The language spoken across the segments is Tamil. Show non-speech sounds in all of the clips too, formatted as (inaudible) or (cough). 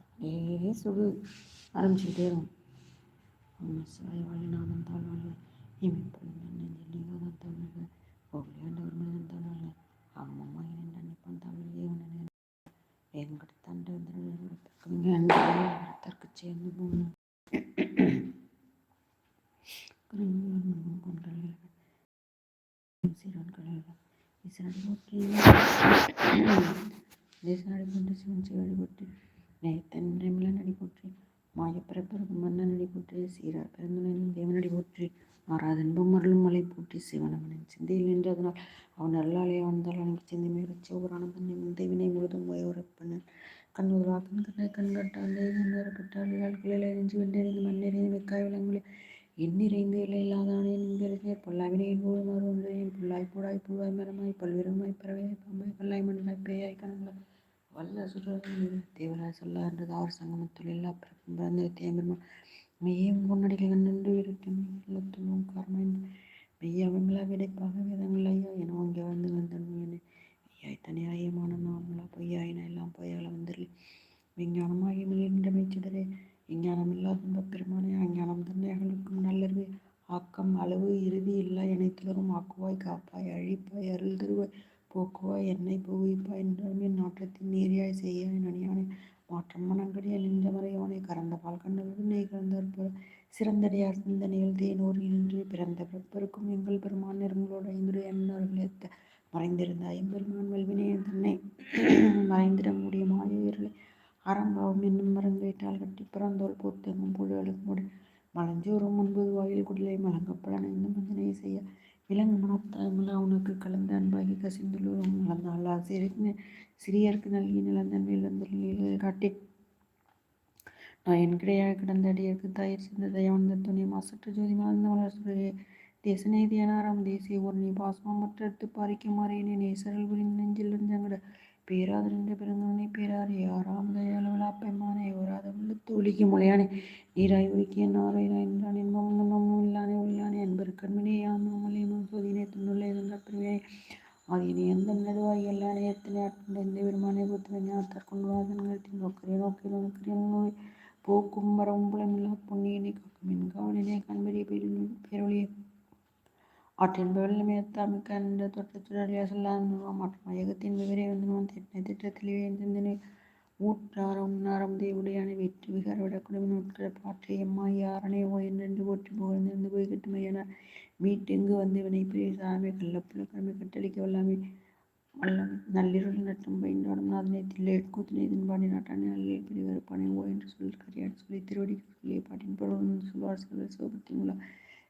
அப்படியே சுடு ஆரம்பிச்சுக்கிட்டே இருக்கும் சிவாய வாழ்நாதன் தாழ்வாழ்க இவன் பிறந்த நெஞ்சலிங்காதன் தாழ்வாழ்க ஓகேண்டவர் மனிதன் தாழ்வாழ்க அம்மம்மா இரண்டு அன்னைப்பான் தாழ்வாழ்க இவன் என்கிட்ட தண்டை வந்து தற்கு சேர்ந்து போகணும் கடல்கள் இசனடி போற்றி தேசனடி போற்றி சிவன் சிவடி போற்றி நேயத்தன் நடி போற்றி மாயப்பிறப்பிறகு சீரார் பிறந்தனும் தேவனடி போற்றி ஆறாதன்பம் பொம்மரலும் மலை போற்றி சிவன் அவனின் சிந்தையில் நின்றதனால் அவன் அருளாலே வந்தால் அவனுக்கு சிந்தை மேறச் சிவபுராணம் தன்னை முந்தைவினை முழுதும் உயரப்பண்ணன் கண்ணுதலா கண் கண்ணை கண் கட்டால் கிளையில நெஞ்சு வென்றெறிந்து மண்ணெறிந்து வெக்காய் விலங்குகளை எண்ணிறைந்து இல்லாதானே நின்றறிஞர் பொல்லாவினையின் போது மாறு ஒன்றையும் புல்லாய் பூடாய் பூவாய் மரமாய் பல்விரமாய் பறவையாய் பாம்பாய் பல்லாய் மண்ணாய் பேயாய் கணங்களாய் வல்ல சுடர் தேவராய் சொல்ல என்றது அவர் சங்கமத்தில் எல்லா பிறப்பும் பிறந்த தேம்பெருமான் மெய்யும் பொன்னடிகள் கண்டு இருக்கும் இல்லத்துள்ளும் காரணம் மெய்யாவிங்களா விடைப்பாக வேதங்கள் ஐயா இணைத்துலரும் காப்பாய் அழிப்பாய் அருள் தருவாய். போக்குவாய் என்னை புகுவிப்பாய். என்றாலும் என் நாட்டத்தின் நீரியாய் செய்யாய் நனியானே. மாற்றம் மனங்கடிய நின்ற மறையோனை கறந்த பால் கண்டவர்கள் நெய் சிறந்தடையார் சிறந்தடியார் சிந்தனைகள் தேனோர் நின்று பிறந்த பிறப்பருக்கும் எங்கள் பெருமான் நிறங்களோடு ஐந்துரை அன்னார்கள் மறைந்திருந்த ஐம்பெருமான் வல்வினை தன்னை (clears throat) மறைந்திட முடிய மாய இருளை. அறம்பாவும் என்னும் மரங்கேட்டால் கட்டி பிறந்தோல் பொத்தெங்கும் புழுகளுக்கு முடி மலஞ்சோறும் ஒன்பது வாயில் குடிலை மலங்கப்பட இந்த மஞ்சனை செய்ய. விலங்கு மனத்தாமல் அவனுக்கு கலந்த அன்பாகி கசிந்துள்ளோரும் மலர்ந்தாள் ஆசிரியருக்கு சிறியருக்கு நல்கி நிலந்தன் வந்து காட்டி நான் என் கிடையாக கிடந்த அடியருக்கு தயிர் சிந்த தயவந்த துணை மாசற்ற ஜோதி மலர்ந்த மலர் தேச தேசநேதியனாராம் தேசிய ஒரு நீ மற்ற மற்றெடுத்து பாரிக்குமாறு என்னை நேசரல் புரிந்து நெஞ்சில் இருந்தங்கட பேராது நின்ற பிறந்தவனை பேராறு யாராம் தயாளவளா பெம்மானே ஓராத உள்ளத்து ஒலிக்கு மொழியானே நீராய் ஒலிக்கிய நாராய் என்றான் என்பம் நம்பமும் இல்லானே உள்ளானே அன்பர் கண்மனே யாமலே சோதினை துண்ணுள்ளே என்ற பிரிவினை ஆகியனே எந்த நடுவாய் எல்லா நேரத்திலே ஆட்கொண்ட எந்த பெருமானை பொறுத்த ஞானத்தார் கொண்டு வாதன்களின் நோக்கரிய நோக்கில் நோக்கிய நோய் போக்கும் வரவும் புலமில்லா பொன்னியினை ஆற்றின் தொட்டச்சுடலியா மாற்றம் ஏகத்தின் விவரே வந்து திட்ட திட்டத்திலே சிந்தனை ஊற்றாரம் நாரம் தேவுடையான வெற்றி விகார விட உட்கிற பாற்றை யாரனே ஓ என்றென்று போற்றி புகழ்ந்திருந்து போய் கட்டுமையான வீட்டெங்கு வந்து வினை பிரிய சாமி கள்ளப்புல கடமை கட்டளிக்க வல்லாமே வல்லம் நள்ளிருள் நட்டம் பயின்றாடும் நாதனை தில்லை கூத்தினை தின்பாடி நாட்டானே அல்லல் பிரிவருப்பானே ஓ என்று சொல் கரியாடு சொல்லி திருவடி சொல்லிய பாட்டின் பொருள் சொல்வார் சொல்ல சிவபக்தி மூலம்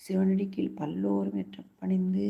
சிவனடிக்கில் பல்லோரும் ஏற்ற பணிந்து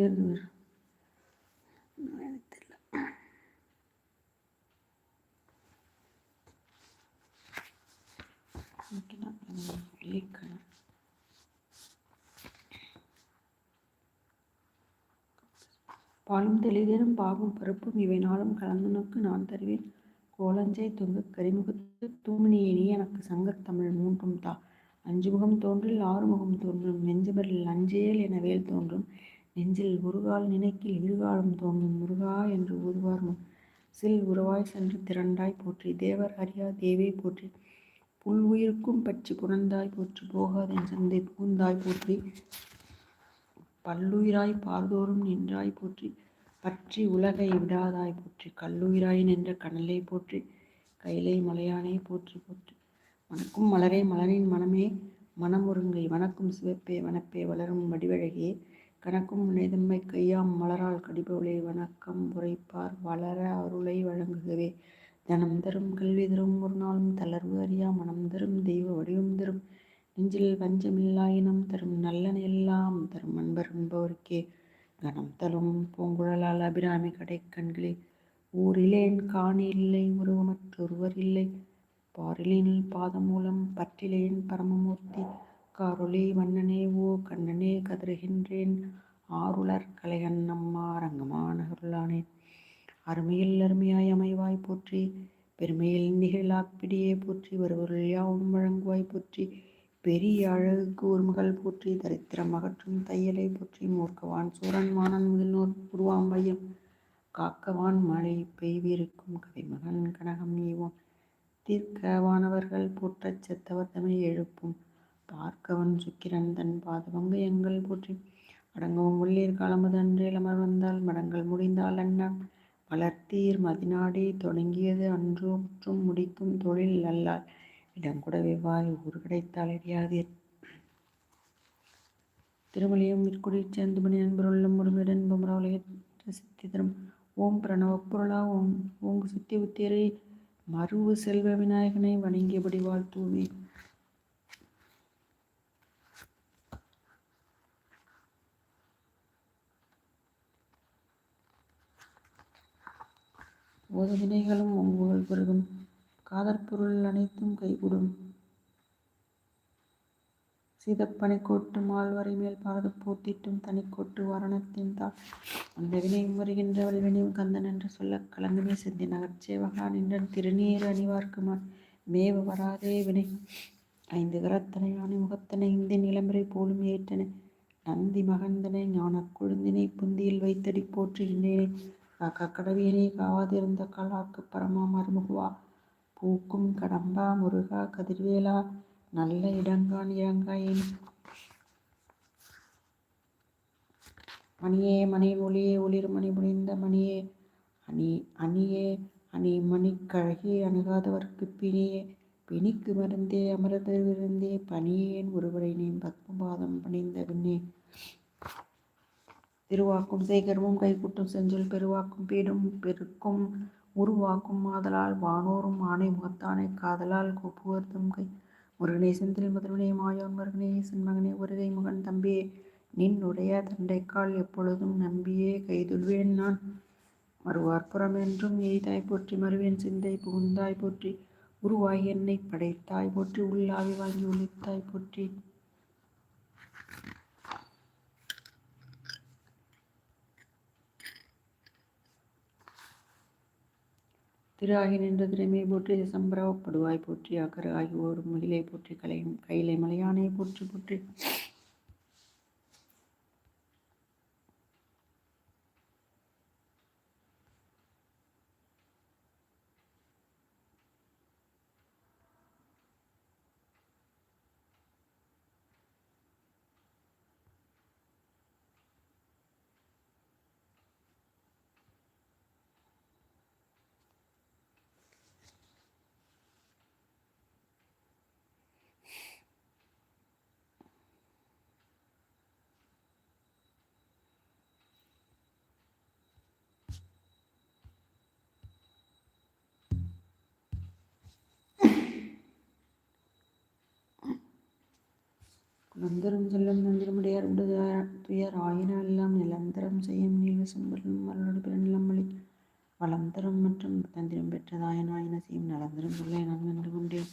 ஏறுது வரும் தெரியல. பாலும் தெளிதேனும் பாகும் பருப்பும் இவை நாளும் கலந்தனுக்கு நான் தருவேன். கோலஞ்சை தொங்கு கரிமுகத்து தூமினியினி எனக்கு சங்கத்தமிழ் மூன்றும் தா. அஞ்சு முகம் தோன்றில் ஆறு முகம் தோன்றும் நெஞ்சுபரில் அஞ்சேல் என வேல் தோன்றும். நெஞ்சில் ஒருகால் நினைக்கில் இருகாலம் தோங்கும் முருகா என்று ஊதுவார் சில் உருவாய் சென்று திரண்டாய் போற்றி தேவர் அறியா தேவே போற்றி. புல் உயிருக்கும் பற்றி புணர்ந்தாய் போற்றி போகாதென் சந்தை புகுந்தாய் போற்றி. பல்லுயிராய் பார்தோறும் நின்றாய் போற்றி பற்றி உலகை விடாதாய் போற்றி. கல்லுயிராய் நின்ற கனலை போற்றி கைலை மலையானே போற்றி போற்றி. வணக்கும் மலரே மலரின் மனமே மனமுருங்கை வணக்கும் சிவப்பே வனப்பே வளரும் வடிவழகே கணக்கும் நிதம்மை கையாம் மலரால் கடிபவளே வணக்கம். உரைப்பார் வளர அருளை வழங்குகவே தனம் தரும் கல்வி தரும் ஒரு நாளும் தளர்வு அறியா மனம் தரும் தெய்வ வடிவம் தரும். நெஞ்சில் வஞ்சமில்லாயினம் தரும் நல்லன எல்லாம் தரும் அன்பர் என்பவருக்கே. கணம் தரும் பூங்குழலால் அபிராமி கடை கண்களே. ஊரிலேன் காணி இல்லை உருவமற்றொருவர் இல்லை. பாரிலேனில் பாதமூலம் பற்றிலேன் பரமமூர்த்தி. காரொளி வண்ணனே ஓ கண்ணனே கதறுகின்றேன். ஆருளர் கலையன் அம்மா ரங்கமானகருளானேன் அருமையில் அருமையாய் அமைவாய் போற்றி. பெருமையில் நிகழாப்பிடியே போற்றி. வருவருள் யாவும் வழங்குவாய் போற்றி. பெரிய அழகுக்கு ஒருமகள் போற்றி. தரித்திரம் அகற்றும் தையலை போற்றி. மூர்க்கவான் சூரன் வானன் முதல்நோர் உருவாம்பையும் காக்கவான் மழை பெய்விருக்கும் கவிமகன் கனகம் ஈவோம் தீர்க்கவானவர்கள் போற்றச் செத்தவர் எழுப்பும். பார்க்கவன் சுக்கிரன் தன் பாதவங்க எங்கள் போற்றி. அடங்கவும் உள்ளீர் காலமது அன்றே அமர் வந்தால் மடங்கள் முடிந்தால் அண்ணா. வளர்த்தீர் மதிநாடி தொடங்கியது அன்றோ முற்றும் முடிக்கும் தொழில் அல்லால் இடம் கூட வெவ்வாய் ஊர் கிடைத்தால் அறியாதீர் திருமலையும் விற்குடி சேர்ந்துமணி நண்பருள்ளும் முருமிடன் பொம்ராவளைய சித்தி தரும் ஓம் பிரணவ பொருளா ஓம் ஓங்கு சித்தி உத்தியரை. மருவு செல்வ விநாயகனை வணங்கியபடி வாழ்த்துவே. ஓத வினைகளும் ஒங்குகள் பெருகும். காதற்பொருள் அனைத்தும் கைகூடும். சீதப்பனிக்கோட்டு மால்வரை மேல் பாரத போத்திட்டும் தனிக்கோட்டு வரணத்தின் தாள். அந்த வினையும் வருகின்ற வல்வினையும் கந்தன் என்று சொல்ல கலங்குமே சிந்தி நகர்ச்சேவகா நின்றன் திருநீர் அணிவார்க்குமான். மேவ வராதே வினை. ஐந்து கரத்தனையான முகத்தனை இந்தி நிலம்பரை போலும் ஏற்றனை. நந்தி மகந்தனை ஞான கொழுந்தினை புந்தியில் வைத்தடி போற்றுகின்றேனே. காக்கா காவாதிருந்த காலாக்கு பரமா மருமுகுவா. பூக்கும் கடம்பா முருகா கதிர்வேலா நல்ல இடங்கான் இறங்காயின். மணியே மணி மொழியே ஒளிர் மணி முடிந்த மணியே. அணி அணியே அணி மணிக்கழகே அணுகாதவர்க்கு பிணியே. பிணிக்கு மருந்தே அமரது பணியேன் ஒருவரை நீ பத்மபாதம் பணிந்த பின்னே. திருவாக்கும் சேகரமும் கைகூட்டும் செஞ்சல் பெருவாக்கும் பீடும் பெருக்கும் உருவாக்கும் ஆதலால் வானோரும் ஆணை முகத்தானை காதலால் கூப்புவர் கை. முருகனேசன் செந்தில் முதல்வனே மாயோன் முருகனேசன் மகனே ஒருகை முகன் தம்பியே நின்னுடைய தண்டைக்கால் எப்பொழுதும் நம்பியே கைதுள்வேன் நான். மறுவார்ப்புறம் என்றும் எய்தாய் போற்றி மறுவேன் சிந்தை புகுந்தாய் போற்றி உருவாய் என்னை படைத்தாய் போற்றி உள்ளாவி வாங்கி ஒழித்தாய் போற்றி. திரு ஆகி நின்ற திறமையை போற்றி சம்பரவப்படுவாய் போற்றி அக்கறு ஆகி ஓடும் மகிழை போற்றி கலையும் கைலை மலையானை போற்றி போற்றி. மந்திரம் செல்லும் நந்திரமுடையார் உடுதார் துயர் ஆயின எல்லாம் நிலந்தரம் செய்யும் நீலசம் செம்பலும் மலரோடு பிறநிலமொழி வளந்தரம் மற்றும் தந்திரம் பெற்றதாயன் ஆயின செய்யும் நலந்தரம் சொல்ல நான் நின்று கொண்டேன்.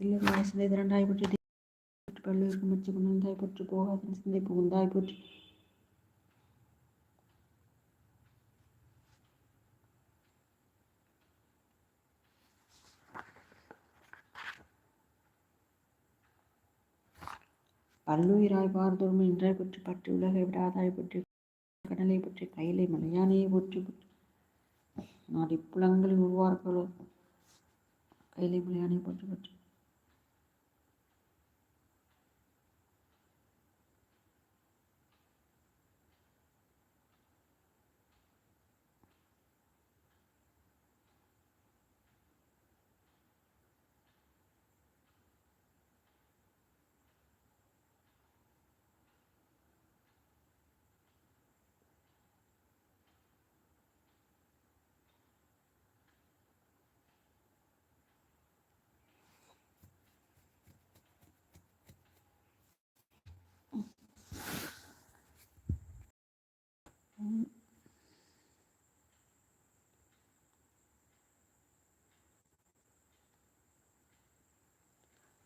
சில்லர் வயசிலே திரண்டாய் பற்றி பல்லுயிருக்கு மச்சு குணந்தாய் போற்று போகாதன் சிந்தை புகுந்தாய் போற்றி பல்லுயிராய் பார்தோறும் என்றாய் பற்றி பற்றி உலகை விடாதாய் பற்றி கடலை பற்றி கையிலை மலையானையை போற்றி நாடி புலங்களில் உருவார்களோ கையிலை மலையானை போற்றி பற்றி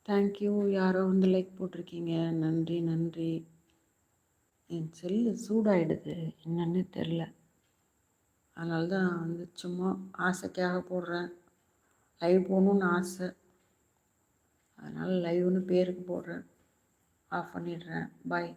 தேங்க்யூ யாரோ வந்து லைக் போட்டிருக்கீங்க. நன்றி நன்றி. என் செல்லு சூடாயிடுது. என்னன்னு தெரில அதனால தான் வந்து சும்மா ஆசைக்காக போடுறேன். லைவ் போகணுன்னு ஆசை. அதனால் லைவ்னு பேருக்கு போடுறேன். ஆஃப் பண்ணிடுறேன். பாய்